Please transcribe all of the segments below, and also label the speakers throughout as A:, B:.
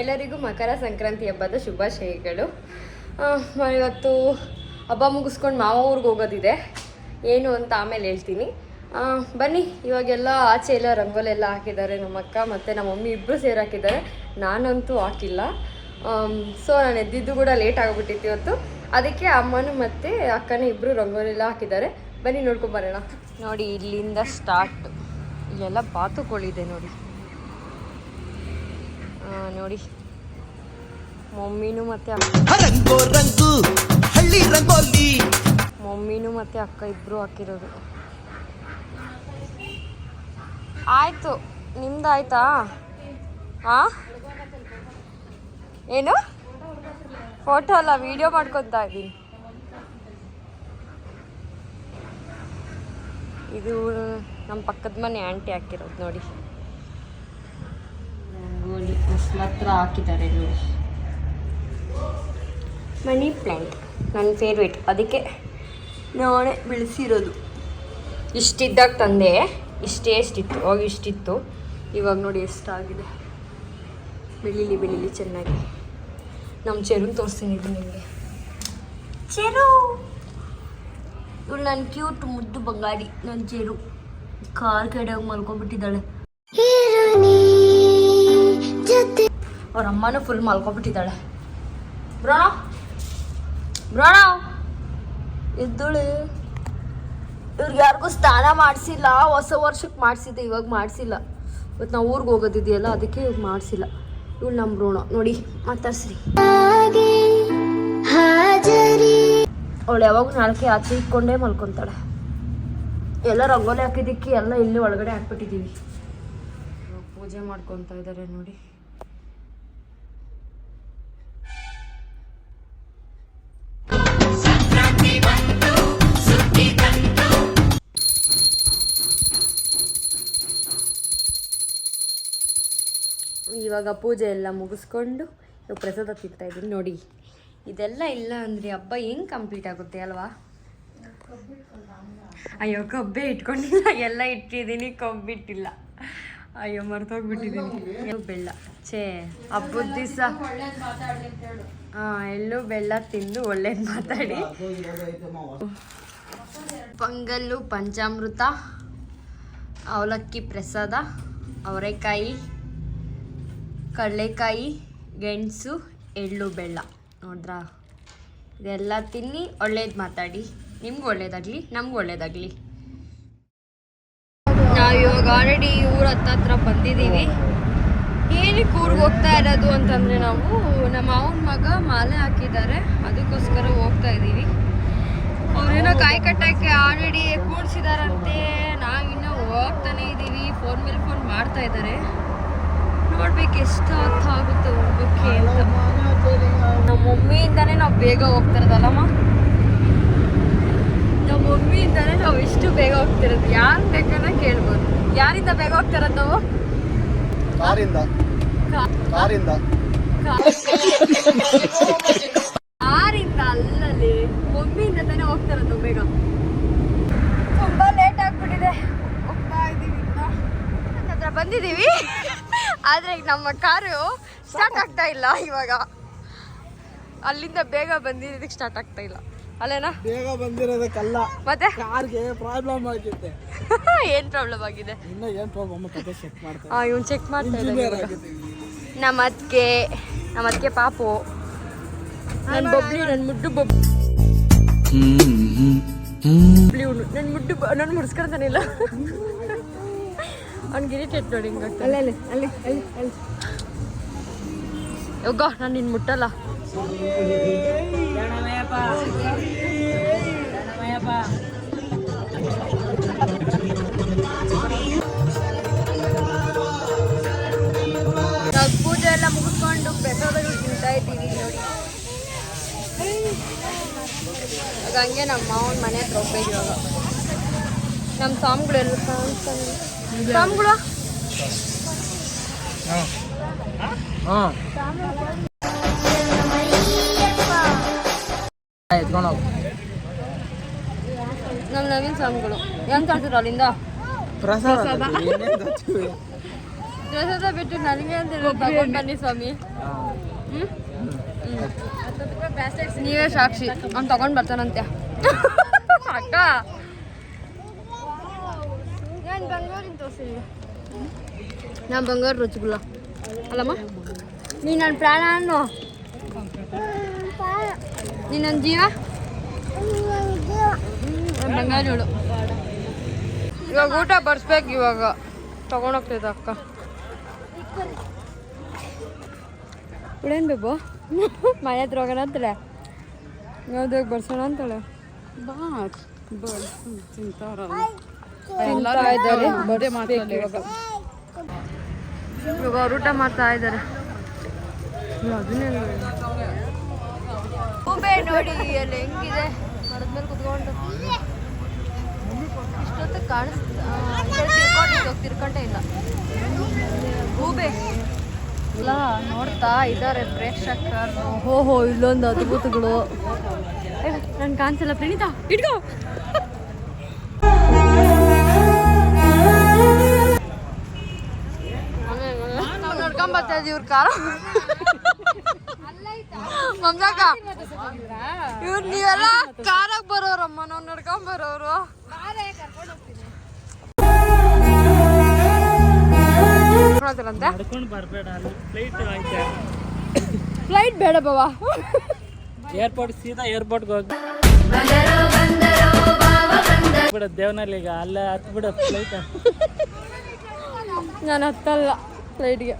A: ಎಲ್ಲರಿಗೂ ಮಕರ ಸಂಕ್ರಾಂತಿ ಹಬ್ಬದ ಶುಭಾಶಯಗಳು. ಇವತ್ತು ಹಬ್ಬ ಮುಗಿಸ್ಕೊಂಡು ಮಾವ ಊರಿಗೆ ಹೋಗೋದಿದೆ. ಏನು ಅಂತ ಆಮೇಲೆ ಹೇಳ್ತೀನಿ. ಬನ್ನಿ, ಇವಾಗೆಲ್ಲ ಆಚೆ ಎಲ್ಲ ರಂಗೋಲಿ ಎಲ್ಲ ಹಾಕಿದ್ದಾರೆ. ನಮ್ಮ ಅಕ್ಕ ಮತ್ತು ನಮ್ಮ ಮಮ್ಮಿ ಇಬ್ಬರು ಸೇರಿ ಹಾಕಿದ್ದಾರೆ. ನಾನಂತೂ ಹಾಕಿಲ್ಲ. ಸೊ ನಾನು ಎದ್ದಿದ್ದು ಕೂಡ ಲೇಟ್ ಆಗಿಬಿಟ್ಟಿತ್ತು ಇವತ್ತು. ಅದಕ್ಕೆ ಅಮ್ಮನೂ ಮತ್ತು ಅಕ್ಕನ ಇಬ್ಬರು ರಂಗೋಲಿ ಎಲ್ಲ ಹಾಕಿದ್ದಾರೆ. ಬನ್ನಿ ನೋಡ್ಕೊಂಬರೋಣ ನೋಡಿ, ಇಲ್ಲಿಂದ ಸ್ಟಾರ್ಟ್ ಎಲ್ಲ ಬಾತುಕೋಳಿದೆ ನೋಡಿ. ನೋಡಿ. ಮಮ್ಮಿನೂ ಮತ್ತೆ ಅಕ್ಕ
B: ರಂಗೋ ರಂಗು ಹಳ್ಳಿ ರಂಗೋಲಿ.
A: ಮಮ್ಮಿನೂ ಮತ್ತೆ ಅಕ್ಕ ಇಬ್ರು ಹಾಕಿರೋದು. ಆಯ್ತು ನಿಮ್ದು ಆಯ್ತಾ? ಹಾ ಏನು? ಫೋಟೋ ಅಲ್ಲ ವಿಡಿಯೋ ಮಾಡ್ಕೊತಾ ಇದ್ದೀನಿ. ಇದು ನಮ್ಮ ಪಕ್ಕದ ಮನೆ ಆಂಟಿ ಹಾಕಿರೋದು ನೋಡಿ. ರಂಗೋಲಿ ಮಾತ್ರ ಹತ್ರ ಹಾಕಿದ್ದಾರೆ ನೋಡಿ ಮನಿ ಪ್ಲ್ಯಾಂಟ್ ನನ್ನ ಫೇವ್ರೇಟ್ ಅದಕ್ಕೆ ನಾನೇ ಬೆಳೆಸಿರೋದು. ಇಷ್ಟಿದ್ದಾಗ ತಂದೆ ಇಷ್ಟೇ ಎಷ್ಟಿತ್ತು ಅವಾಗ ಇಷ್ಟಿತ್ತು. ಇವಾಗ ನೋಡಿ ಎಷ್ಟಾಗಿದೆ. ಬೆಳೀಲಿ ಬೆಳೀಲಿ ಚೆನ್ನಾಗಿ. ನಮ್ಮ ಚೆರು ತೋರಿಸ್ತೀನಿ ಇದು ನಿಮಗೆ. ಚೆರು! ಇವಳು ನನ್ನ ಕ್ಯೂಟ್ ಮುದ್ದು ಬಂಗಾರಿ ನನ್ನ ಚೆರು. ಕಾರ್ ಕಡೆ ಹೋಗಿ ಮಲ್ಕೊಂಡ್ಬಿಟ್ಟಿದ್ದಾಳೆ ಅವ್ರ ಅಮ್ಮನೂ ಫುಲ್ ಮಲ್ಕೊಬಿಟ್ಟಿದ್ದಾಳೆ. ಬ್ರೋಣ ಬ್ರೋಣ ಎದ್ದೋಳೆ. ಇವ್ರಿಗೆ ಯಾರಿಗೂ ಸ್ನಾನ ಮಾಡಿಸಿಲ್ಲ ಹೊಸ ವರ್ಷಕ್ಕೆ ಮಾಡಿಸಿದ್ದೆ ಇವಾಗ ಮಾಡಿಸಿಲ್ಲ. ಇವತ್ತು ನಾವು ಊರಿಗೆ ಹೋಗೋದಿದೆಯಲ್ಲ ಅದಕ್ಕೆ ಇವಾಗ ಮಾಡಿಸಿಲ್ಲ. ಇವಳು ನಮ್ಮ ಬ್ರೋಣ ನೋಡಿ ಮಾತಾಡ್ಸ್ರಿ. ಅವಳು ಯಾವಾಗ ನಾಲ್ಕೆ ಆಚೆ ಇಟ್ಕೊಂಡೇ ಮಲ್ಕೊತಾಳೆ. ಎಲ್ಲ ರಂಗೋಲಿ ಹಾಕಿದ್ದಕ್ಕೆ ಎಲ್ಲ ಇಲ್ಲಿ ಒಳಗಡೆ ಹಾಕ್ಬಿಟ್ಟಿದ್ದೀವಿ. ಪೂಜೆ ಮಾಡ್ಕೊತಾ ಇದ್ದಾರೆ ನೋಡಿ. ಇವಾಗ ಪೂಜೆ ಎಲ್ಲ ಮುಗಿಸ್ಕೊಂಡು ಇವಾಗ ಪ್ರಸಾದ ತಿಂತಾ ಇದ್ದೀನಿ. ನೋಡಿ, ಇದೆಲ್ಲ ಇಲ್ಲ ಅಂದರೆ ಹಬ್ಬ ಹೆಂಗೆ ಕಂಪ್ಲೀಟ್ ಆಗುತ್ತೆ ಅಲ್ವಾ? ಅಯ್ಯೋ, ಕಬ್ಬೆ ಇಟ್ಕೊಂಡಿಲ್ಲ. ಎಲ್ಲ ಇಟ್ಟಿದ್ದೀನಿ ಕಬ್ಬಿಟ್ಟಿಲ್ಲ ಅಯ್ಯೋ, ಮರ್ತೋಗ್ಬಿಟ್ಟಿದ್ದೀನಿ. ಬೆಲ್ಲ. ಛೇ, ಹಬ್ಬದ ದಿವಸ ಹಾಂ ಎಲ್ಲೂ ಬೆಲ್ಲ ತಿಂದು ಒಳ್ಳೇದು ಮಾತಾಡಿ. ಪೊಂಗಲ್ಲು, ಪಂಚಾಮೃತ, ಅವಲಕ್ಕಿ ಪ್ರಸಾದ, ಅವರೆಕಾಯಿ. ಕಡಲೆಕಾಯಿ, ಗೆಣಸು, ಎಳ್ಳು, ಬೆಲ್ಲ. ನೋಡ್ರಾ ಇದೆಲ್ಲ ತಿನ್ನಿ, ಒಳ್ಳೇದು ಮಾತಾಡಿ. ನಿಮ್ಗೆ ಒಳ್ಳೇದಾಗಲಿ, ನಮ್ಗೆ ಒಳ್ಳೇದಾಗಲಿ. ನಾವು ಇವಾಗ ಆಲ್ರೆಡಿ ಊರ ಹತ್ತತ್ರ ಬಂದಿದ್ದೀವಿ. ಏನಕ್ಕೆ ಊರಿಗೆ ಹೋಗ್ತಾ ಇರೋದು ಅಂತಂದರೆ ನಾವು ನಮ್ಮ ಅವನ ಮಗ ಮಾಲೆ ಹಾಕಿದ್ದಾರೆ. ಅದಕ್ಕೋಸ್ಕರ ಹೋಗ್ತಾ ಇದ್ದೀವಿ. ಅವ್ರೇನೋ ಕಾಯಿ ಕಟ್ಟಕ್ಕೆ ಆಲ್ರೆಡಿ ನಾವು ನಾವಿನ್ನೂ ಹೋಗ್ತಾನೆ ಇದ್ದೀವಿ. ಫೋನ್ ಮೇಲೆ ಫೋನ್ ಮಾಡ್ತಾ ಇದ್ದಾರೆ. ನೋಡ್ಬೇಕು ಎಷ್ಟು ಹೊತ್ತು ಆಗುತ್ತೆ ಹೋಗ್ಬೇಕೆ ಅಂತ. ನಮ್ಮ ಮಮ್ಮಿಯಿಂದಾನೇ ನಾವು ಬೇಗ ಹೋಗ್ತಿರೋದಲ್ಲಮ್ಮ? ನಮ್ಮ ಮಮ್ಮಿಯಿಂದಾನೇ ನಾವು ಇಷ್ಟು ಬೇಗ ಹೋಗ್ತಿರೋದು. ಯಾರು ಬೇಕನ್ನ ಕೇಳ್ಬೋದು. ಯಾರಿಂದ ಬೇಗ ಹೋಗ್ತಿರೋದು ನಾವು
B: ಕಾರಿಂದ. ಕಾರಿಂದ.
A: ಕಾರಿಂದ ಅಲ್ಲಲ್ಲಿ ಮಮ್ಮಿಯಿಂದ ತಾನೇ ಹೋಗ್ತಿರೋದು ಬೇಗ. ತುಂಬಾ ಲೇಟ್ ಆಗ್ಬಿಟ್ಟಿದೆ. ಹೋಗ್ತಾ ಇದ್ದೀವಿ ಅಂತ ಹತ್ರ ಬಂದಿದ್ದೀವಿ. ಆದ್ರೆ ಈಗ ನಮ್ಮ ಕಾರು ಸ್ಟಾರ್ಟ್ ಆಗ್ತಾ ಇಲ್ಲ ಇವಾಗ. ಅಲ್ಲಿಂದ ಬೇಗ ಬಂದಿರೋದಕ್ಕೆ ಸ್ಟಾರ್ಟ್ ಆಗ್ತಾ ಇಲ್ಲ. ಅಲ್ಲೇನಾ?
B: ಬೇಗ ಬಂದಿರೋದಕ್ಕಲ್ಲ.
A: ಮತ್ತೆ?
B: ಕಾರ್ಗೆ ಪ್ರಾಬ್ಲಮ್ ಆಗಿದೆ
A: ಏನ್ ಪ್ರಾಬ್ಲಮ್ ಆಗಿದೆ?
B: ಇನ್ನ ಏನ್ ಪ್ರಾಬ್ಲಮ್ ಅಂತ ಚೆಕ್ ಮಾಡ್ತಾರೆ
A: ಆ ಇವ್ನು ಚೆಕ್ ಮಾಡ್ತಾ ಇದ್ದಾರೆ ನಮ್ಮ ಅದಕ್ಕೆ ನಮ್ಮ ಅದಕ್ಕೆ ಪಾಪು. ನನ್ನ ಬಬ್ಲಿ ನನ್ನ ಮುದ್ದು ಬಬ್ಲಿ ನನ್ನ ಮುಡ್ಡು ನನ್ನ ಮುಡ್ಸ್ಕೊಂತಾನಿಲ್ಲ ಅವ್ನಿಗೆ ಇರಿಟೇಟ್ ನೋಡಿ ಹಿಂಗಾಗ್ತದೆ ಅಲ್ಲಿ ಅಲ್ಲಿ ಅಲ್ಲಿ ಅಲ್ಲಿ ಅಲ್ಲಿ. ಹೋಗ ನಾನು ನಿನ್ನ ಮುಟ್ಟಲ್ಲ. ಪೂಜೆ ಎಲ್ಲ ಮುಗಿಸ್ಕೊಂಡು ಪ್ರಸಾದಗಳು ತಿಂತಾ ಇದ್ದೀವಿ ನೋಡಿ. ಹಂಗೆ ನಮ್ಮ ಮಾವನ ಮನೆ ಹತ್ರ ಹೋಗ್ಬೇಕು ಇವಾಗ ನಮ್ಮ ಸ್ವಾಮಿಗಳೆಲ್ಲ ಸ್ವಾಮಿಗಳು ನಮ್ಮ ನವೀನ್ ಸ್ವಾಮಿಗಳು. ಹೆಂಗ್ ಕಳ್ಸಿದ್ರು ಅಲ್ಲಿಂದ?
B: ಪ್ರಸಾದ
A: ಬಿಟ್ಟು ನನಗೆ ಅಂತ ತಗೊಂಡು ಬನ್ನಿ ಸ್ವಾಮಿ. ನೀವೇ ಸಾಕ್ಷಿ. ಅವ್ನು ತಗೊಂಡ್ ಬರ್ತಾನಂತೆ. ಅಕ್ಕ. ನಾನು ನಾನು ಬಂಗಾರ ರುಚಿಗುಲ್ಲ ಅಲ್ಲಮ್ಮ, ನೀ ನನ್ನ ಪ್ರಾಣ ಅನ್ನು. ನೀ ನನ್ನ ಜೀವ. ಬಂಗಾರ ಬಂಗಾರಿಗಳು ಇವಾಗ ಊಟ ಬರ್ಸ್ಬೇಕು ಇವಾಗ. ತಗೊಂಡೋಗ್ತಿದ್ದ ಅಕ್ಕ. ಇಡೇನು ಬೇಕು ಮನೆ ಹತ್ರ ಹೋಗೋಣ ಅಂತಳೆ. ಯಾವ್ದಾಗ ಬರ್ಸೋಣ ಅಂತಾಳೆ.
C: ಬಾ ಬರ್ ತಿಂತಾರಲ್ಲ
A: ತಿಂತಾ ಇದ್ದಾರೆ. ಬರ್ಸ್ಬೇಕು ಇವಾಗ. ಇವಾಗ. ಅವ್ರು ಊಟ ಮಾಡ್ತಾ ಇದ್ದಾರೆ. ಹೂಬೆ ನೋಡಿ ಅಲ್ಲಿ ಹೆಂಗಿದೆ? ಮರದ ಮೇಲೆ ಕುತ್ಕೊಂಡು. ಇಷ್ಟೊತ್ತು ಕಾಣಿಸ್ತಾ ತಿರ್ಕೊಂಡೇ ಇಲ್ಲ. ಹೂಬೆ. ನೋಡ್ತಾ ಇದ್ದಾರೆ ಪ್ರೇಕ್ಷಕರು. ಹೋ ಹೋ ಇಲ್ಲೊಂದು ಅದ್ಭುತಗಳು. ನನ್ ಕಾಣಿಸಲ್ಲ ಪ್ರಣೀತಾ ಇಟ್ಕೋ. ನೋಡ್ಕೊಂಡ್ ಬರ್ತಾ ಇದ್ದೀವಿ ಇವ್ರ ಕಾರ. ಕಾರಕ್ಕೆ ಇವ್ರು ನೀವೆಲ್ಲ ಕಾರಾಗ ಬರೋರಮ್ಮ ನಾವು ನಡ್ಕೊಂಡ್ ಬರೋರು.
B: ಫ್ಲೈಟ್
A: ಬೇಡ ಬಾವ.
B: ಏರ್ಪೋರ್ಟ್ ಸೀದಾ ಏರ್ಪೋರ್ಟ್ಗೆ ಹೋಗಿ. ಬಿಡ ದೇವನಲ್ಲಿಗ ಅಲ್ಲೇ ಹತ್ಬಿಡ ಬಿಡ ಫ್ಲೈಟ್
A: ನಾನು ಹತ್ತಲ್ಲ ಫ್ಲೈಟ್ಗೆ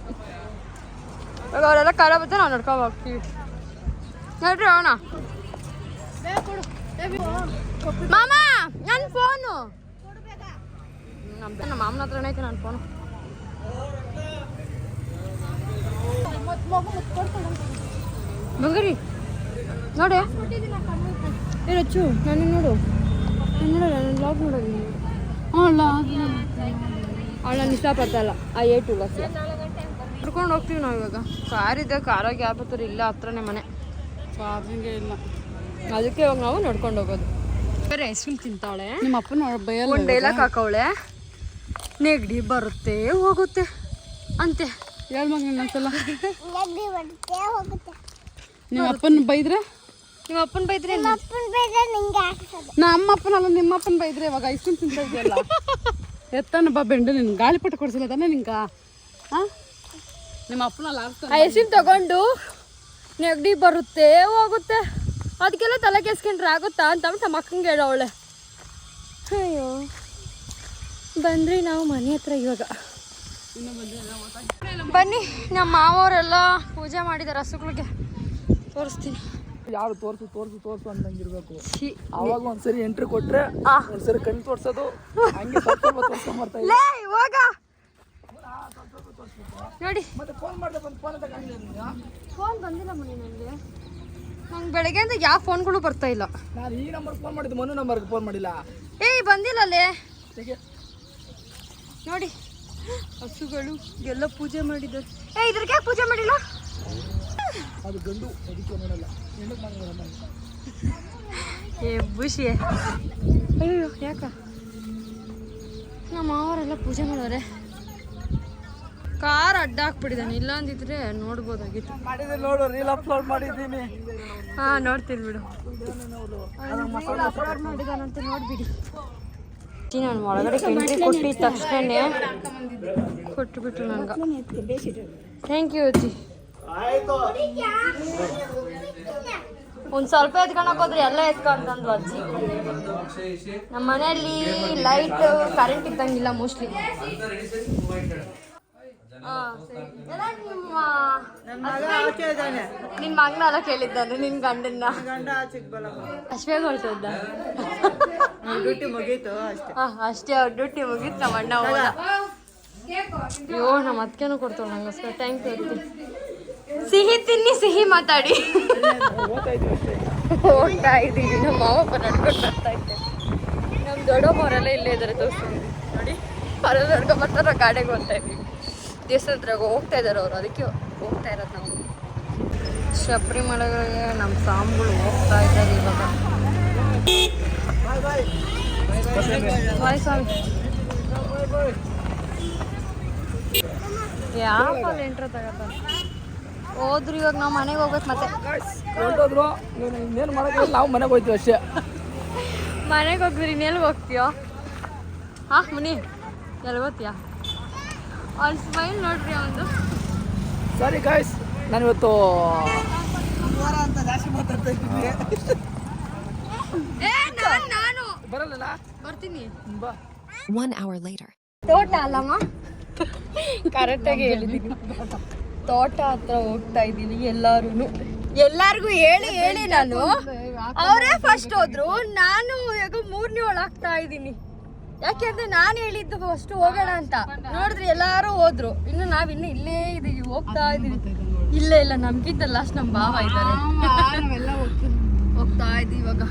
A: ಅವರೆಲ್ಲ ಕಾರ ಬರ್ತಾರೆ ನಾವು ನಡ್ಕೊಂಡು ಹೋಗ್ತೀವಿ. ಅವನ ಮಾಮ ನನ್ನ ಫೋನು. ನಮ್ಮ ಮಾಮನ ಹತ್ರನೇ ಐತೆ ನನ್ನ ಫೋನು. ಬಂಗಾರಿ, ನೋಡಿ. ಹಚ್ಚು ನಾನು ನೋಡು. ನಾನು ನೋಡಲ್ಲ ನಾನು ಲಾಗ್ ನೋಡೋದು ಅವಳು ನಾನು ಇಷ್ಟಪಡ್ತಲ್ಲ ಆ ಏ ಟು ಬಸ್ ಕರ್ಕೊಂಡು ಹೋಗ್ತೀವಿ ನಾವು ಇವಾಗ. ಕಾರ್ ಇದೆ ಕಾರಾಗಿ ಯಾವ ಬರ್ತಾರೆ ಇಲ್ಲ ಹತ್ರನೇ ಮನೆ.
C: ಚಾರ್ಜಿಂಗೇ ಇಲ್ಲ.
A: ಅದಕ್ಕೆ ಇವಾಗ ನಾವು ನಡ್ಕೊಂಡು ಹೋಗೋದು. ಬೇರೆ ಐಸ್ ಕ್ರೀಮ್ ತಿಂತಾವಳೆ?
C: ನಿಮ್ಮ ಅಪ್ಪನ ಬೈಯಲ್ಲ
A: ಒಂದು ಡೈಲಾಗ್ ಹಾಕವಳೆ. ನೆಗಡಿ ಬರುತ್ತೆ ಹೋಗುತ್ತೆ. ಅಂತೆ.
C: ಹೇಳ್ ಮಗ ಇನ್ನೊಂದ್ಸಲ ನಿಮ್ಮ ಅಪ್ಪನ ಬೈದ್ರೆ?
A: ನಿಮ್ಮ ಅಪ್ಪನ ಬೈದ್ರೆ
C: ನಾ ಅಮ್ಮ ಅಪ್ಪನಲ್ಲ ನಿಮ್ಮ ಅಪ್ಪನ ಬೈದ್ರೆ ಇವಾಗ ಐಸ್ ಕ್ರೀಮ್ ತಿಂತ ಇದೆಯಲ್ಲ? ಎತ್ತನ ಬಾ ಬೆಂಡು ನಿನ್ ಗಾಳಿಪಟ ಕೊಡ್ಸಿಲ್ಲ ತಾನೆ ನಿಂಗ? ಹಾ ನಿಮ್ಮ
A: ಅಪ್ಪನ ಕ್ರೀಮ್ ತಗೊಂಡು ನೆಗಡಿ ಬರುತ್ತೆ ಹೋಗುತ್ತೆ. ಅದಕ್ಕೆಲ್ಲ ತಲೆ ಕೆಸ್ಕೊಂಡ್ರೆ ಆಗುತ್ತಾ ಅಂತ ನಮ್ಮ ಅಕ್ಕಂಗೆ ಹೇಳವಳೆ ಅಯ್ಯೋ ಬಂದ್ರಿ ನಾವು ಮನೆ ಹತ್ರ ಇವಾಗ. ಬನ್ನಿ ನಮ್ಮ ಮಾವರೆಲ್ಲ ಪೂಜೆ ಮಾಡಿದ್ದಾರೆ ಹಸುಗಳಿಗೆ. ತೋರಿಸ್ತೀನಿ.
B: ಯಾರು ತೋರ್ಸು ತೋರ್ಸು ತೋರ್ಸು
A: ಅಂದಂಗಿರ್ಬೇಕು.
B: ಅವಾಗ ಒಂದ್ಸರಿ ಎಂಟ್ರಿ ಕೊಟ್ರೆ
A: ಆ.
B: ಒಂದ್ಸರಿ ಕಣ್ ತೋರ್ಸೋದು. ಹಂಗೆ ತೋರ್ಸ್ಕೊಂಡ್ ಬರ್ತಾ
A: ನೋಡಿ.
B: ಮತ್ತೆ ಫೋನ್ ಮಾಡಿದೆ ಬಂದು ಫೋನ್ ತಗೊಂಡಿಲ್ಲ
A: ಫೋನ್ ಬಂದಿಲ್ಲ ಮನೆ ನನಗೆ ನಂಗೆ ಬೆಳಗ್ಗೆಯಿಂದ ಯಾವ ಫೋನ್ಗಳು ಬರ್ತಾ ಇಲ್ಲ.
B: ನಾನು ಈ ನಂಬರ್ ಫೋನ್ ಮಾಡಿದ್ದು ಮನು ನಂಬರ್ಗೆ ಫೋನ್ ಮಾಡಿಲ್ಲ.
A: ಏಯ್ ಬಂದಿಲ್ಲಲ್ಲೇ
B: ಹೇಗೆ?
A: ನೋಡಿ. ಹಸುಗಳು ಎಲ್ಲ ಪೂಜೆ ಮಾಡಿದ್ದಾರೆ. ಏ ಇದ್ರಿಗೆ ಯಾಕೆ ಪೂಜೆ ಮಾಡಿಲ್ಲ?
B: ಅದು ಗಂಡು ಅದಕ್ಕೆ ಹೆಣ್ಣಕ್ಕೆ ಮಾಡೋಣ
A: ಏ ಖುಷಿ ಅಯ್ಯೋ ಯಾಕ? ನಮ್ಮ ಮಾವರೆಲ್ಲ ಪೂಜೆ ಮಾಡೋರೆ. ಕಾರ್ ಅಡ್ಡ ಹಾಕ್ಬಿಟ್ಟಿದ್ದಾನೆ ಇಲ್ಲ ಅಂದಿದ್ರೆ ನೋಡ್ಬೋದಾಗಿತ್ತು.
B: ಮಾಡಿದ್ರೆ ನೋಡು ರೀಲ್ ಅಪ್ಲೋಡ್ ಮಾಡಿದ್ದೀನಿ.
A: ಹಾ ನೋಡ್ತೀನಿ ಬಿಡು. ಅಪ್ಲೋಡ್ ಮಾಡಿದಾನಂತ ನೋಡ್ಬಿಡಿ. ನಾನು ಒಳಗಡೆ ಎಂಟ್ರಿ ಕೊಟ್ಟಿದ ತಕ್ಷಣ ಕೊಟ್ಟುಬಿಟ್ಟು ನನಗೆ ಥ್ಯಾಂಕ್ ಯು ಅಜ್ಜಿ. ಒಂದು ಸ್ವಲ್ಪ ಎತ್ಕೊಳಕ್ ಹೋದ್ರೆ ಎಲ್ಲ ಎತ್ಕೊಂತಂದ್ಲು ಅಜ್ಜಿ. ನಮ್ಮ ಮನೆಯಲ್ಲಿ ಲೈಟ್ ಕರೆಂಟ್ ಇದ್ದಂಗಿಲ್ಲ ಮೋಸ್ಟ್ಲಿ ನಿಮ್ಮ ಮಗನ ಅಲ್ಲ ಕೇಳಿದ್ದಾನೆ ನಿನ್ ಗಂಡನ್ನ. ಅಶ್ವೇ ಹೊರಟೋದ
D: ಡ್ಯೂಟಿ ಮುಗೀತು ಅಷ್ಟೇ.
A: ಅಷ್ಟೇ ಅವ್ರ ಡ್ಯೂಟಿ ಮುಗೀತು ನಮ್ಮ ಅಣ್ಣ ಹೋದ. ಅಯ್ಯೋ ನಮ್ಮ ಅದಕ್ಕೇನು ಕೊಡ್ತಾವ ನಂಗೋಸ್ಕರ ಥ್ಯಾಂಕ್ ಯು ಸಿಹಿ ತಿನ್ನಿ ಸಿಹಿ ಮಾತಾಡಿ. ಹೋಗ್ತಾ ಇದ್ದೀವಿ ನಮ್ಮ ಮಾವಪ್ಪ ನಡ್ಕೊಂಡು ಬರ್ತಾ ಇದ್ದೆ. ನಮ್ಮ ದೊಡ್ಡಮ್ಮವರೆಲ್ಲ ಇಲ್ಲೇ ಇದ್ದಾರೆ ತೋರಿಸ್ತೀನಿ ನೋಡಿ ಅವರೆಲ್ಲ ನಡ್ಕೊಂಡು ಬರ್ತಾರೆ ಗಾಡಿಗೆ ಹೋಗ್ತಾ ಇದ್ದೀವಿ. ದೇವಸ್ಥಾನ ಹತ್ರ ಹೋಗ್ತಾ ಇದ್ದಾರೆ ಅವರು. ಅದಕ್ಕೆ ಹೋಗ್ತಾ ಇರೋದು ನಾವು. ಶಬರಿಮಲೆಗೆ ನಮ್ಮ ಸಾಂಬುಗಳು ಹೋಗ್ತಾ ಇದ್ದಾರೆ ಇವಾಗ. ಯಾವ ಎಂಟ್ರ ತಗೋತಾರೆ ಹೋದ್ರು ಇವಾಗ ನಾವು ಮನೆಗೆ ಹೋಗ್ಬೇಕು ಮತ್ತೆ.
B: ಹೊರಟೋದ್ರು ಇನ್ನೇನು ಮಾಡೋಕ್ಕಾಗಲ್ಲ ನಾವು ಮನೆಗೆ ಹೋಗ್ತೀವಿ ಅಷ್ಟೇ.
A: ಮನೆಗೆ ಹೋಗ್ಬಿರಿ ಇನ್ನೆಲ್ಲಿ ಹೋಗ್ತೀಯೋ? ಹಾ ಮುನಿ ಎಲ್ಲಿ ಹೋಗ್ತೀಯಾ? ಅವ್ನ ಸ್ಮೈಲ್ ನೋಡ್ರಿ ಅವನು
B: ಸರಿ ಗಾಯ್ಸ್ ನಾನು ಇವತ್ತು
A: ನಾನು
B: ಬರಲ್ಲ
A: ಬರ್ತೀನಿ.
B: ಬಾ.
E: One hour later.
A: ತೋಟ ಅಲ್ಲಮ್ಮ? ಕರೆಕ್ಟಾಗಿ ಹೇಳಿದ್ದೀನಿ. ತೋಟ ಹತ್ರ ಹೋಗ್ತಾ ಇದ್ದೀನಿ ಎಲ್ಲಾರು ಎಲ್ಲಾರ್ಗು ಹೇಳಿ ಹೇಳಿ ನಾನು. ಅವರೇ ಫಸ್ಟ್ ಹೋದ್ರು. ನಾನು ಈಗ ಮೂರನೇ ಆಗ್ತಾ ಇದ್ದೀನಿ. ಯಾಕೆಂದ್ರೆ ನಾನು ಹೇಳಿದ್ದು ಅಷ್ಟು ಹೋಗೋಣ ಅಂತ. ನೋಡಿದ್ರೆ ಎಲ್ಲಾರು ಹೋದ್ರು. ಇನ್ನು ನಾವ್ ಇನ್ನು ಇಲ್ಲೇ ಇದೀವಿ ಹೋಗ್ತಾ ಇದೀವಿ. ಇಲ್ಲ ಇಲ್ಲ ನಮ್ಗಿಂತ ಲಾಸ್ಟ್ ನಮ್ ಭಾವ ಇದ್ದಾರೆ. ಹೋಗ್ತಾ ಇದೀವಿ ಇವಾಗ.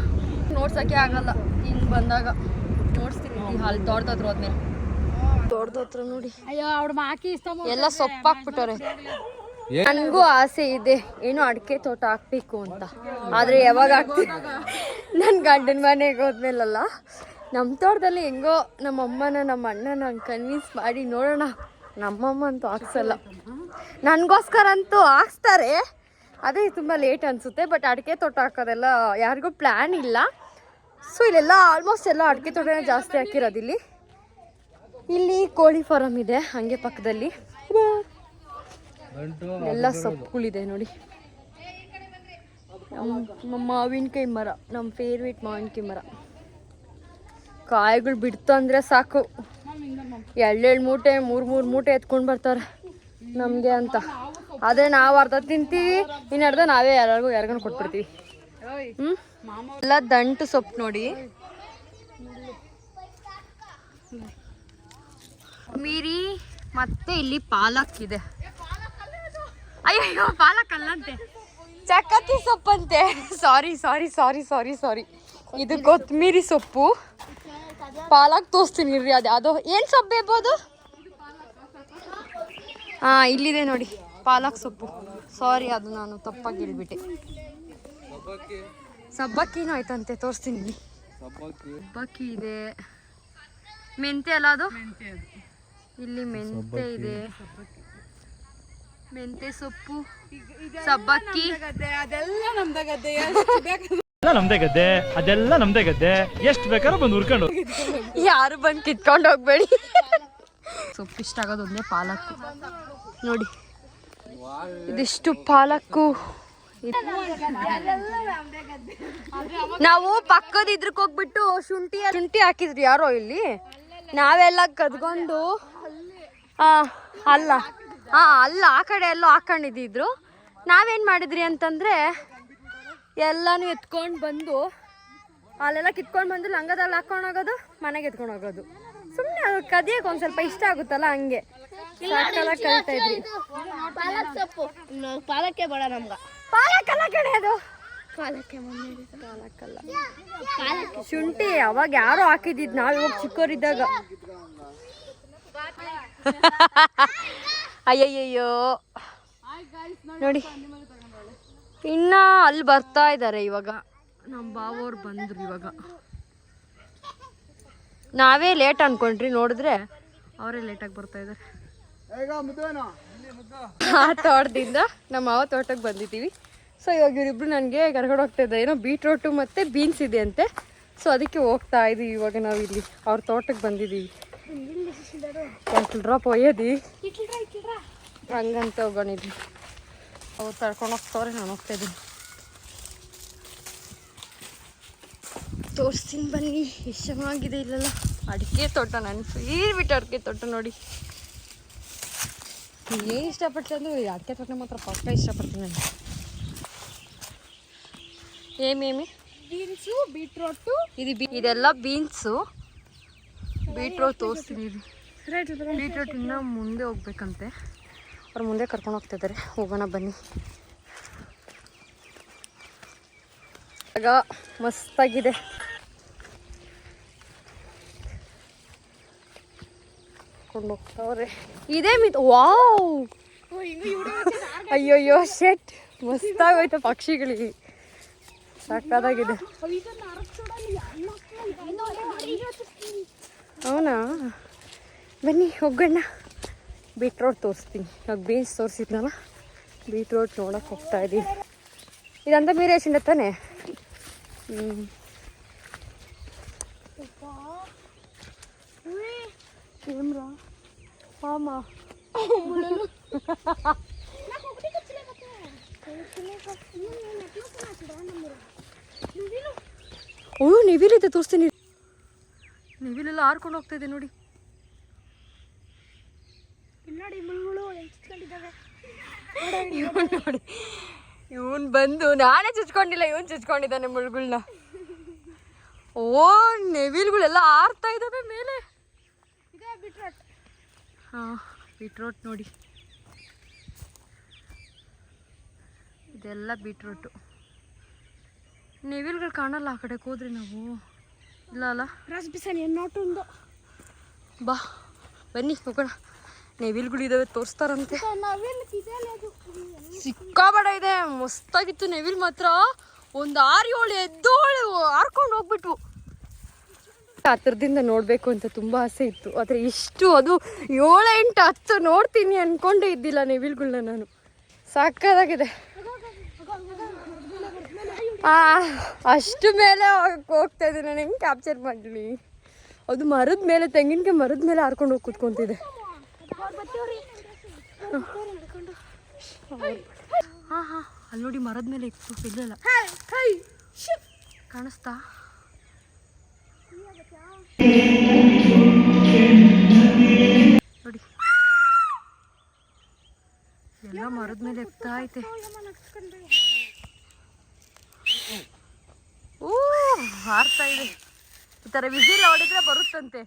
A: ನೋಡ್ಸಕ್ಕೆ ಆಗಲ್ಲ ಹಿಂಗ್ ಬಂದಾಗ. ನೋಡ್ಸ್ತೀನಿ ಅಲ್ಲಿ ತೋಡ್ದ್ರು ಹೋದ್ಮೇಲೆ. ತೋಟದ ನೋಡಿ.
C: ಅಯ್ಯೋ ಅವ್ರ ಮಾಕಿ ಇಷ್ಟ
A: ಎಲ್ಲ ಸೊಪ್ಪಾಕ್ಬಿಟ್ಟವ್ರೆ. ನನ್ಗೂ ನನಗೂ ಆಸೆ ಇದೆ ಏನು ಅಡಿಕೆ ತೋಟ ಹಾಕ್ಬೇಕು ಅಂತ. ಆದ್ರೆ ಯಾವಾಗ ಹಾಕ್ತೀನಿ ನನ್ನ ಗಂಡನ ಮನೆಗೆ ಹೋದ್ಮೇಲಲ್ಲ ನಮ್ಮ ತೋಟದಲ್ಲಿ ಹೆಂಗೋ ನಮ್ಮ ಅಮ್ಮನ, ನಮ್ಮ ಅಣ್ಣನ ಕನ್ವಿನ್ಸ್ ಮಾಡಿ ನೋಡೋಣ. ನಮ್ಮಮ್ಮ ಅಂತೂ ಹಾಕ್ಸಲ್ಲ. ನನಗೋಸ್ಕರ ಅಂತೂ ಹಾಕ್ಸ್ತಾರೆ. ಅದೇ ತುಂಬ ಲೇಟ್ ಅನಿಸುತ್ತೆ ಬಟ್ ಅಡಿಕೆ ತೋಟ ಹಾಕೋದೆಲ್ಲ ಯಾರಿಗೂ ಪ್ಲ್ಯಾನ್ ಇಲ್ಲ. ಸೊ ಇಲ್ಲೆಲ್ಲ ಆಲ್ಮೋಸ್ಟ್ ಎಲ್ಲ ಅಡಿಕೆ ತೋಟನೇ ಜಾಸ್ತಿ ಹಾಕಿರೋದು ಇಲ್ಲಿ. ಇಲ್ಲಿ ಕೋಳಿ ಫಾರಮ್ ಇದೆ, ಹಾಗೆ ಪಕ್ಕದಲ್ಲಿ. ಎಲ್ಲ ಸೊಪ್ಪುಗಳಿದೆ ನೋಡಿ. ನಮ್ಮ ಮಾವಿನಕಾಯಿ ಮರ, ನಮ್ಮ ಫೇವ್ರೇಟ್ ಮಾವಿನಕಾಯಿ ಮರ. ಕಾಯಿಗಳು ಬಿಡ್ತು ಅಂದರೆ ಸಾಕು. ಎರಡೆರಡು ಮೂಟೆ, ಮೂರು ಮೂರು ಮೂಟೆ ಎತ್ಕೊಂಡು ಬರ್ತಾರೆ ನಮಗೆ ಅಂತ. ಆದರೆ ನಾವು ಅರ್ಧ ತಿಂತೀವಿ ಇನ್ನು ಅರ್ಧ ನಾವೇ ಯಾರಿಗೂ ಯಾರಿಗೂ ಕೊಟ್ಬಿಡ್ತೀವಿ. ಹ್ಞೂ ಎಲ್ಲ ದಂಟು ಸೊಪ್ಪು ನೋಡಿ. ಮೀರಿ ಮತ್ತೆ ಇಲ್ಲಿ ಪಾಲಕ್ ಇದೆ ಅಯ್ಯೋ ಪಾಲಕ್ ಅಲ್ಲಂತೆ. ಚಕ್ಕತ್ತಿ ಸೊಪ್ಪಂತೆ. ಸಾರಿ ಸಾರಿ ಸಾರಿ ಸಾರಿ ಸಾರಿ ಇದು ಕೊತ್ತಮೀರಿ ಸೊಪ್ಪು. ಪಾಲಕ್ ತೋರಿಸ್ತೀನಿ ಇರ್ರಿ ಅದು. ಯಾವುದೋ ಏನು ಸೊಪ್ಪು ಇರ್ಬೋದು ಹಾಂ ಇಲ್ಲಿದೆ ನೋಡಿ. ಪಾಲಕ್ ಸೊಪ್ಪು. ಸಾರಿ ಅದು ನಾನು ತಪ್ಪಾಗಿ ಹೇಳ್ಬಿಟ್ಟೆ. ಸಬ್ಬಕ್ಕಿನೂ ಆಯ್ತಂತೆ ತೋರಿಸ್ತೀನಿ ಇಲ್ಲಿ. ಸಬ್ಬಕ್ಕಿ ಇದೆ. ಮೆಂತೆ ಅಲ್ಲ ಅದು? ಇಲ್ಲಿ ಮೆಂತೆ ಇದೆ. ಮೆಂತೆ ಸೊಪ್ಪು ಸಬ್ಬಕ್ಕಿ.
C: ಅದೆಲ್ಲ ನಮ್ದ ಗದ್ದೆ
F: ಎಲ್ಲ ನಮ್ದೇ ಗದ್ದೆ ಅದೆಲ್ಲ ನಮ್ದೇ ಗದ್ದೆ. ಎಷ್ಟು ಬೇಕಾದ್ರೂ ಬಂದು ಹುರ್ಕೊಂಡು ಹೋಗಿ.
A: ಯಾರು ಬಂದು ಕಿತ್ಕೊಂಡು ಹೋಗ್ಬೇಡಿ. ಸೊಪ್ಪು ಇಷ್ಟ ಆಗೋದು ಒಂದೇ ಪಾಲಕ್ಕು. ನೋಡಿ ಇದಿಷ್ಟು ಪಾಲಕ್ಕು. ಇದ್- ನಾವು ಪಕ್ಕದ ಇದ್ರಕ್ ಹೋಗ್ಬಿಟ್ಟು ಶುಂಠಿ ಶುಂಠಿ ಹಾಕಿದ್ರಿ ಯಾರೋ ಇಲ್ಲಿ? ನಾವೆಲ್ಲ ಕದ್ಕೊಂಡು ಆ, ಅಲ್ಲ ಹಾ ಅಲ್ಲ ಆ ಕಡೆ ಎಲ್ಲೋ ಹಾಕೊಂಡಿದ್ದಿದ್ರು. ನಾವೇನ್ ಮಾಡಿದ್ರಿ ಅಂತಂದ್ರೆ ಎಲ್ಲಾನು ಎತ್ಕೊಂಡು ಬಂದು ಅಲ್ಲೆಲ್ಲ ಕಿತ್ಕೊಂಡು ಬಂದು ಲಂಗದಲ್ಲಿ ಹಾಕೊಂಡು ಹೋಗೋದು ಮನೆಗೆ ಎತ್ಕೊಂಡು ಹೋಗೋದು. ಸುಮ್ಮನೆ ಅದು ಕದಿಯಕ್ಕೆ ಒಂದು ಸ್ವಲ್ಪ ಇಷ್ಟ ಆಗುತ್ತಲ್ಲ ಹಂಗೆ. ಸಾಕಲ್ಲ ಕಲಿತಾ ಇದ್ರಿ.
G: ಪಾಲಕ್ ಸೊಪ್ಪು ಪಾಲಕ್ಕೆ ಬೇಡ ನಮ್ಗ.
A: ಪಾಲಕಲ್ಲ ಕಡೆ ಅದು. ಪಾಲಕಲ್ಲ. ಶುಂಠಿ ಅವಾಗ ಯಾರು ಹಾಕಿದ್ದಿದ್ದು ನಾವು ಇವಾಗ ಚಿಕ್ಕವರಿದ್ದಾಗ ಅಯ್ಯಯ್ಯೋ ನೋಡಿ. ಇನ್ನ ಅಲ್ಲಿ ಬರ್ತಾ ಇದ್ದಾರೆ ಇವಾಗ. ನಮ್ಮ ಬಾವವ್ರು ಬಂದ್ರು ಇವಾಗ. ನಾವೇ ಲೇಟ್ ಅನ್ಕೊಂಡ್ರಿ ನೋಡಿದ್ರೆ ಅವರೇ ಲೇಟಾಗಿ ಬರ್ತಾ ಇದ್ದಾರೆ ಆ ತೋಟದಿಂದ ನಮ್ಮ ಮಾವ ತೋಟಕ್ಕೆ ಬಂದಿದ್ದೀವಿ. ಸೊ ಇವಾಗ ಇವರಿಬ್ರು ನನಗೆ ಕರ್ಕೊಂಡು ಹೋಗ್ತಾ ಇದ್ದಾರೆ. ಏನೋ ಬೀಟ್ರೋಟು ಮತ್ತು ಬೀನ್ಸ್ ಇದೆ ಅಂತೆ. ಸೊ ಅದಕ್ಕೆ ಹೋಗ್ತಾ ಇದ್ದೀವಿ ಇವಾಗ ನಾವು ಇಲ್ಲಿ. ಅವ್ರ ತೋಟಕ್ಕೆ ಬಂದಿದ್ದೀವಿ. ಡ್ರಾಪ್ ಒಯ್ಯೋದಿ. ಹಂಗಂತ ಹೋಗೋಣಿದ್ವಿ ಅವ್ರು ತರ್ಕೊಂಡು ಹೋಗ್ತವ್ರೆ ನಾನು ಹೋಗ್ತಾ ಇದ್ದೀನಿ ತೋರಿಸ್ತೀನಿ ಬನ್ನಿ ಎಷ್ಟು ಚೆನ್ನಾಗಿದೆ ಇಲ್ಲೆಲ್ಲ ಅಡಿಕೆ ತೋಟ ನಾನು ಫೀರ್ ಬಿಟ್ಟು ಅಡಿಕೆ ತೋಟ ನೋಡಿ ಏನು ಇಷ್ಟಪಡ್ತೀನಿ ಅಂದ್ರೆ ಅಡಿಕೆ ತೋಟ ಮಾತ್ರ ಪಕ್ಕ ಇಷ್ಟಪಡ್ತೀನಿ ನಾನು ಏಮೇಮಿ
C: ಬೀನ್ಸು ಬೀಟ್ರೋಟು
A: ಇದು ಬೀ ಇದೆಲ್ಲ ಬೀನ್ಸು ಬೀಟ್ರೋಟ್ ತೋರಿಸ್ತೀನಿ ಬೀಟ್ರೋಟ್ ಇನ್ನೂ ಮುಂದೆ ಹೋಗ್ಬೇಕಂತೆ ಮುಂದೆ ಕರ್ಕೊಂಡು ಹೋಗ್ತಿದ್ದಾರೆ. ಹೋಗೋಣ ಬನ್ನಿ. ಆಗ ಮಸ್ತಾಗಿದೆ. ಕರ್ಕೊಂಡು ಹೋಗ್ತಾವ್ರೆ. ಇದೇ ಮಿತ್, ವಾವ್! ಅಯ್ಯೋಯ್ಯೋ ಶೆಟ್ ಮಸ್ತಾಗೋಯ್ತು ಪಕ್ಷಿಗಳಿಗೆ. ಸಕ್ಕದಾಗಿದೆ ಅವನಾ ಬನ್ನಿ ಹೋಗೋಣ ಬೀಟ್ರೋಟ್ ತೋರಿಸ್ತೀನಿ ಇವಾಗ ಬೀನ್ಸ್ ತೋರಿಸಿದ್ನಲ್ಲ ಬೀಟ್ರೋಟ್ ನೋಡೋಕೆ ಹೋಗ್ತಾ ಇದ್ದೀವಿ ಇದಂತ ಮೀರೇಶಿಂದ ತಾನೇ ಹ್ಞೂ ఏమ్రా మామా ಓ ನಿವಿಲಿದೆ ತೋರಿಸ್ತೀನಿ ನಿವಿಲೆಲ್ಲ ಹಾರ್ಕೊಂಡು ಹೋಗ್ತಾ ಇದೆ ನೋಡಿ ಇವ್ನ್ ನೋಡಿ. ಇವನ್ ಬಂದು ನಾನೇ ಚುಚ್ಕೊಂಡಿಲ್ಲ ಇವನ್ ಚುಚ್ಕೊಂಡಿದ್ದಾನೆ ಮುಳ್ಗುಳ್ನ. ಓ ನೆವಿಲ್ಗಳೆಲ್ಲ ಆರ್ತಾ ಇದ್ದಾವೆ ಮೇಲೆ. ಹಾಂ ಬೀಟ್ರೋಟ್ ನೋಡಿ. ಇದೆಲ್ಲ ಬೀಟ್ರೋಟು ನೆವಿಲ್ಗಳು ಕಾಣಲ್ಲ ಆ ಕಡೆ ಹೋದ್ರೆ ನಾವು. ಇಲ್ಲ ಅಲ್ಲ? ಬಾ ಬನ್ನಿ ಹೋಗೋಣ. ನೆವಿಲ್ಗಳು ಇದಾವೆ ತೋರಿಸ್ತಾರಂತೆ. ಸಿಕ್ಕಾಬೇಡ ಇದೆ ಮಸ್ತಾಗಿತ್ತು ನೆವಿಲ್ ಮಾತ್ರ. ಒಂದು ಆರು ಏಳು ಎದ್ದೋಳು ಹಾರ್ಕೊಂಡು ಹೋಗ್ಬಿಟ್ವು. ಹತ್ರದಿಂದ ನೋಡಬೇಕು ಅಂತ ತುಂಬ ಆಸೆ ಇತ್ತು. ಆದರೆ ಇಷ್ಟು ಅದು ಏಳು ಎಂಟು ಹತ್ತು ನೋಡ್ತೀನಿ ಅಂದ್ಕೊಂಡೇ ಇದ್ದಿಲ್ಲ ನೆವಿಲ್ಗಳನ್ನ ನಾನು. ಸಾಕಾಗಿದೆ ಆ, ಅಷ್ಟು ಮೇಲೆ ಹೋಗ್ತಾ ಇದ್ದೀನಿ ನಾನು ಹೆಂಗೆ ಕ್ಯಾಪ್ಚರ್ ಮಾಡಲಿ. ಅದು ಮರದ ಮೇಲೆ ತೆಂಗಿನಕಾಯಿ ಮರದ ಮೇಲೆ ಹಾರ್ಕೊಂಡು ಹೋಗಿ ಕೂತ್ಕೊಂತಿದೆ. ಹಾಂ ಹಾಂ ಅಲ್ಲಿ ನೋಡಿ ಮರದ ಮೇಲೆ ಇತ್ತು ಇಲ್ಲಲ್ಲ ಕಾಣಿಸ್ತಾ? ನೋಡಿ. ಎಲ್ಲ ಮರದ ಮೇಲೆ ಎತ್ತಾ ಐತೆ. ಓ ಹಾರ್ತಾ ಇದೆ. ಈ ಥರ ವಿಸಿಲ್ ಹೊಡಿದ್ರೆ ಬರುತ್ತಂತೆ.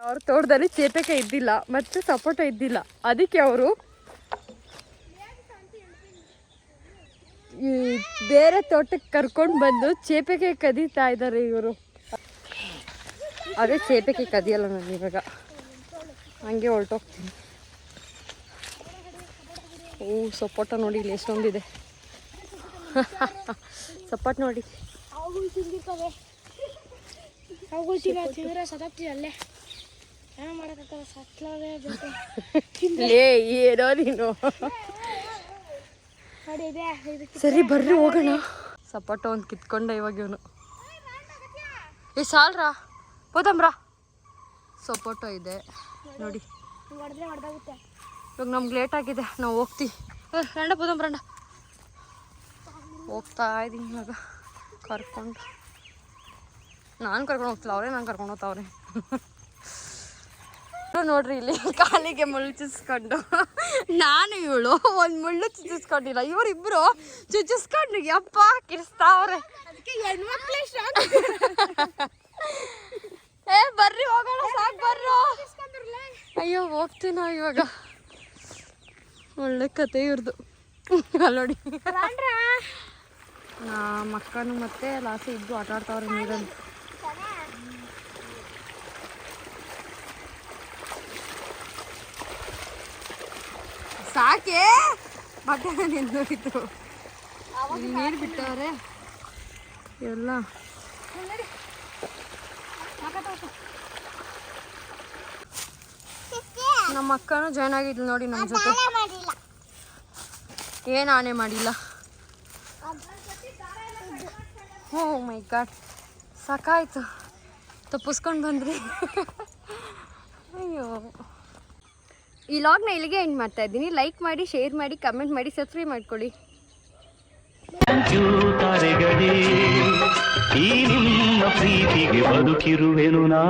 A: ಅವ್ರ ತೋಟದಲ್ಲಿ ಚೇಪೆಕಾಯಿ ಇದ್ದಿಲ್ಲ, ಮತ್ತು ಸಪೋಟ ಇದ್ದಿಲ್ಲ. ಅದಕ್ಕೆ ಅವರು ಬೇರೆ ತೋಟಕ್ಕೆ ಕರ್ಕೊಂಡು ಬಂದು ಚೇಪೆಕಾಯಿ ಕದೀತಾ ಇದ್ದಾರೆ ಇವರು. ಅದೇ ಚೇಪೆಕಾಯಿ ಕದಿಯಲ್ಲ ನಾನು ಇವಾಗ. ಹಂಗೆ ಹೊರಟೋಗ್ತೀನಿ. ಓ, ಸಪೋಟ ನೋಡಿ ಇಲ್ಲಿ ಎಷ್ಟೊಂದಿದೆ. ಸಪೋಟ ನೋಡಿ.
G: ತಿಂದ್ರೆ ಏನೋ ಮಾಡೋಕ್ಕಾಗಲ್ಲ ಸತ್ಲವೇ ಜೊತೆ.
A: ಲೇ ಏನೋ ನೀನು.
G: ನೋಡಿ ಇದೆ ಇದಕ್ಕೆ
A: ಸರಿ ಬರ್ರಿ ಹೋಗೋಣ. ಸಪೋಟ ಒಂದು ಕಿತ್ಕೊಂಡ ಇವಾಗ ಇವನು. ಏ ಸಾಲ್ರಾ? ಹೋದಂಬ್ರ? ಸಪೋಟೊ ಇದೆ. ನೋಡಿ.
G: ಹೊಡೆದ್ರೆ ಹೊಡೆದಾಗುತ್ತೆ.
A: ಇವಾಗ ನಮ್ಗೆ ಲೇಟ್ ಆಗಿದೆ. ನಾವು ಹೋಗ್ತೀವಿ ರಂಡ ಹೋದಮ್ ರಂಡ. ಹೋಗ್ತಾ ಇದ್ದೀನಿ ಇವಾಗ. ಕರ್ಕೊಂಡು. ನಾನು ಕರ್ಕೊಂಡು ಹೋಗ್ತಿಲ್ಲ ಅವ್ರೆ ನಾನು ಕರ್ಕೊಂಡು ಹೋಗ್ತಾವ್ರೆ. ನೋಡ್ರಿ ಇಲ್ಲಿ ಕಾಲಿಗೆ ಮುಳ್ಳು ಚುಚ್ಕೊಂಡು. ನಾನು ಇವಳು ಒಂದು ಮುಳ್ಳು ಚುಚ್ಚಿಸ್ಕೊಂಡಿಲ್ಲ. ಇವರಿಬ್ರು ಚುಚ್ಚಿಸ್ಕೊಂಡು ಯಪ್ಪ ಕಿರಿಸ್ತಾವ್ರೆ. ಏ ಬರ್ರಿ ಹೋಗೋಣ ಸಾಕು ಬರ್ರು. ಅಯ್ಯೋ ಹೋಗ್ತೀನ ಇವಾಗ. ಒಳ್ಳೆ ಕತೆ ಇವ್ರದ್ದು ಅಲ್ಲಿ ನೋಡಿ. ನಮ್ಮ ಅಕ್ಕನು ಮತ್ತೆ ಲಾಸಿ ಇದ್ದು ಆಟ ಆಡ್ತಾವ್ರೆ ನೀರಲ್ಲಿ. ಸಾಕೆ? ಬಟ್ಟೆ ನಿಂದೋಗಿತ್ತು ನೀರು ಬಿಟ್ಟವ್ರೆ. ಎಲ್ಲ. ನಮ್ಮ ಅಕ್ಕನೂ ಜಾಯ್ನ್ ಆಗಿದ್ಲು ನೋಡಿ ನಮ್ಮ ಜೊತೆ. ಏನು ಆನೆ ಮಾಡಿಲ್ಲ. ಓ ಮೈ ಗಾಡ್ ಸಾಕಾಯ್ತು. ತಪ್ಪಿಸ್ಕೊಂಡು ಬಂದ್ರಿ. ಅಯ್ಯೋ. ಈ ಲಾಗ್ನ ಇಲ್ಲಿಗೆ ಎಂಡ್ ಮಾಡ್ತಾ ಇದ್ದೀನಿ. ಲೈಕ್ ಮಾಡಿ ಶೇರ್ ಮಾಡಿ ಕಮೆಂಟ್ ಮಾಡಿ ಸಬ್ಸ್ಕ್ರೈಬ್ ಮಾಡ್ಕೊಳ್ಳಿ.
E: ಈ ನಿಮ್ಮ ಪ್ರೀತಿಗೆ ಬದುಕಿರುವೆನು ನಾ.